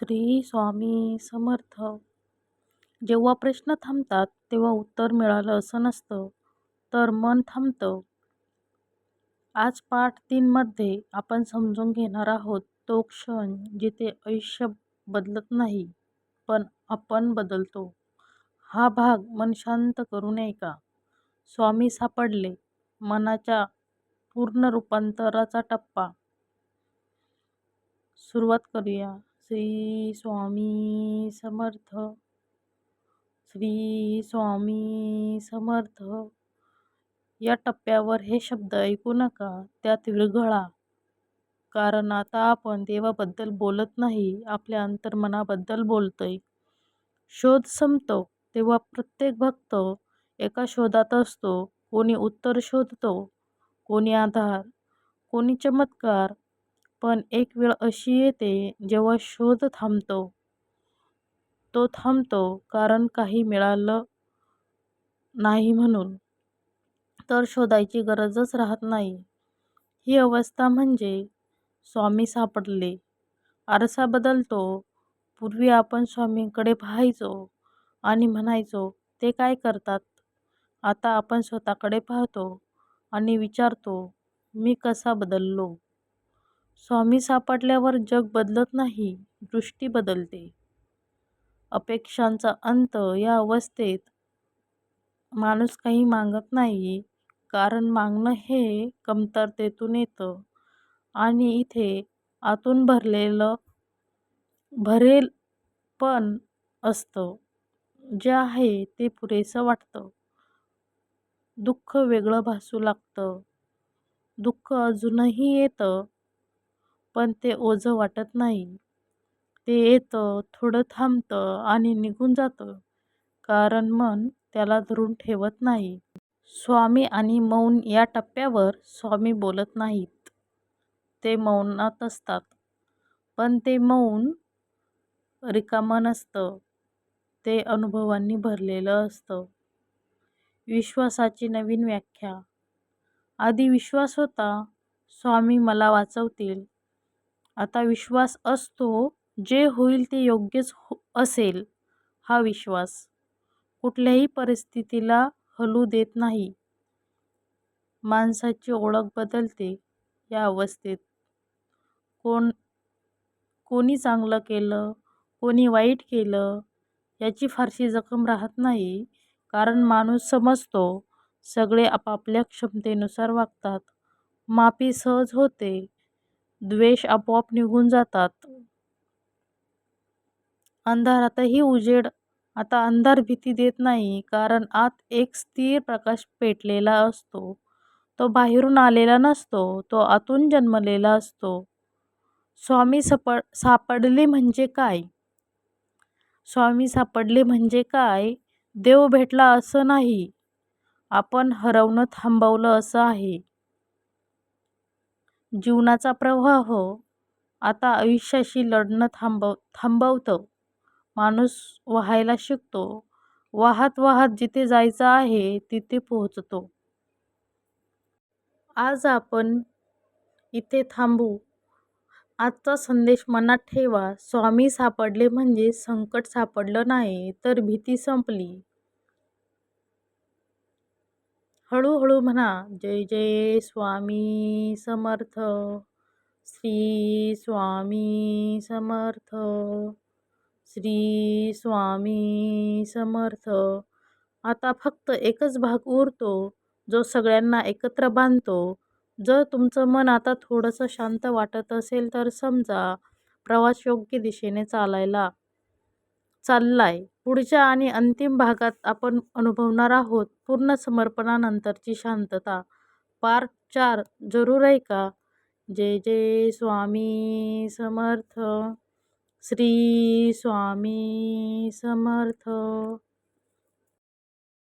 श्री स्वामी समर्थ. जेव्हा प्रश्न थांबतात तेव्हा उत्तर मिळालं असं नसतं तर मन थांबतं. आज पाठ तीनमध्ये आपण समजून घेणार आहोत तो क्षण जिथे आयुष्य बदलत नाही पण आपण बदलतो. हा भाग मन शांत करू नये का? स्वामी सापडले मनाच्या पूर्ण रूपांतराचा टप्पा. सुरुवात करूया. श्री स्वामी समर्थ. श्री स्वामी समर्थ. या टप्प्यावर हे शब्द ऐकू नका त्यात विरघळा. कारण आता आपण देवाबद्दल बोलत नाही आपल्या अंतर्मनाबद्दल बोलतोय. शोध संपतो तेव्हा प्रत्येक भक्त एका शोधात असतो. कोणी उत्तर शोधतो कोणी आधार कोणी चमत्कार पण एक वेळ अशी येते जेव्हा शोध थांबतो. तो थांबतो कारण काही मिळालं नाही म्हणून. तर शोधायची गरजच राहत नाही. ही अवस्था म्हणजे स्वामी सापडले. आरसा बदलतो. पूर्वी आपण स्वामींकडे पाहायचो आणि म्हणायचो ते काय करतात? आता आपण स्वतःकडे पाहतो आणि विचारतो मी कसा बदललो? स्वामी सापडल्यावर जग बदलत नाही दृष्टी बदलते. अपेक्षांचा अंत या अवस्थेत माणूस काही मागत नाही कारण मागणं हे कमतरतेतून येतं आणि इथे आतून भरलेलं भरेल पण असतं. जे आहे ते पुरेसं वाटतं. दुःख वेगळं भासू लागतं. दुःख अजूनही येतं पण ते ओझं वाटत नाही. ते येतं थोडं थांबतं आणि निघून जातं. कारण मन त्याला धरून ठेवत नाही. स्वामी आणि मौन या टप्प्यावर स्वामी बोलत नाहीत. ते मौनात असतात. पण ते मौन रिकामं नसतं. ते अनुभवांनी भरलेलं असतं. विश्वासाची नवीन व्याख्या. आधी विश्वास होता स्वामी मला वाचवतील. आता विश्वास असतो जे होईल ते योग्यच हो असेल हा विश्वास. कुठल्याही परिस्थितीला हलू देत नाही. माणसाची ओळख बदलते या अवस्थेत. कोण कोणी चांगलं केलं कोणी वाईट केलं याची फारशी जखम राहत नाही. कारण माणूस समजतो सगळे आपापल्या क्षमतेनुसार वागतात. माफी सहज होते. द्वेष आपोआप निघून जातात. अंधारातही उजेड आता अंधार भीती देत नाही कारण आत एक स्थिर प्रकाश पेटलेला असतो. तो बाहेरून आलेला नसतो तो आतून जन्मलेला असतो. स्वामी सपड सापडले म्हणजे काय? स्वामी सापडले म्हणजे काय? देव भेटला असं नाही. आपण हरवणं थांबवलं असं आहे. जीवनाचा प्रवाह आता आयुष्याशी लढणं थांबव थांबवतं. माणूस व्हायला शिकतो. वाहत वाहत जिथे जायचं आहे तिथे पोहोचतो. आज आपण इथे थांबू. आजचा संदेश मनात ठेवा. स्वामी सापडले म्हणजे संकट सापडलं नाही तर भीती संपली. हळूहळू म्हणा जय जय स्वामी समर्थ. श्री स्वामी समर्थ. श्री स्वामी समर्थ. आता फक्त एकच भाग उरतो जो सगळ्यांना एकत्र बांधतो. जर तुमचं मन आता थोडंसं शांत वाटत असेल तर समजा प्रवास योग्य दिशेने चालायला चाललाय. पुढच्या आणि अंतिम भागात आपण अनुभवणार आहोत पूर्ण समर्पणानंतरची शांतता. पार्ट चार जरूर आहे का? जय जय स्वामी समर्थ. श्री स्वामी समर्थ.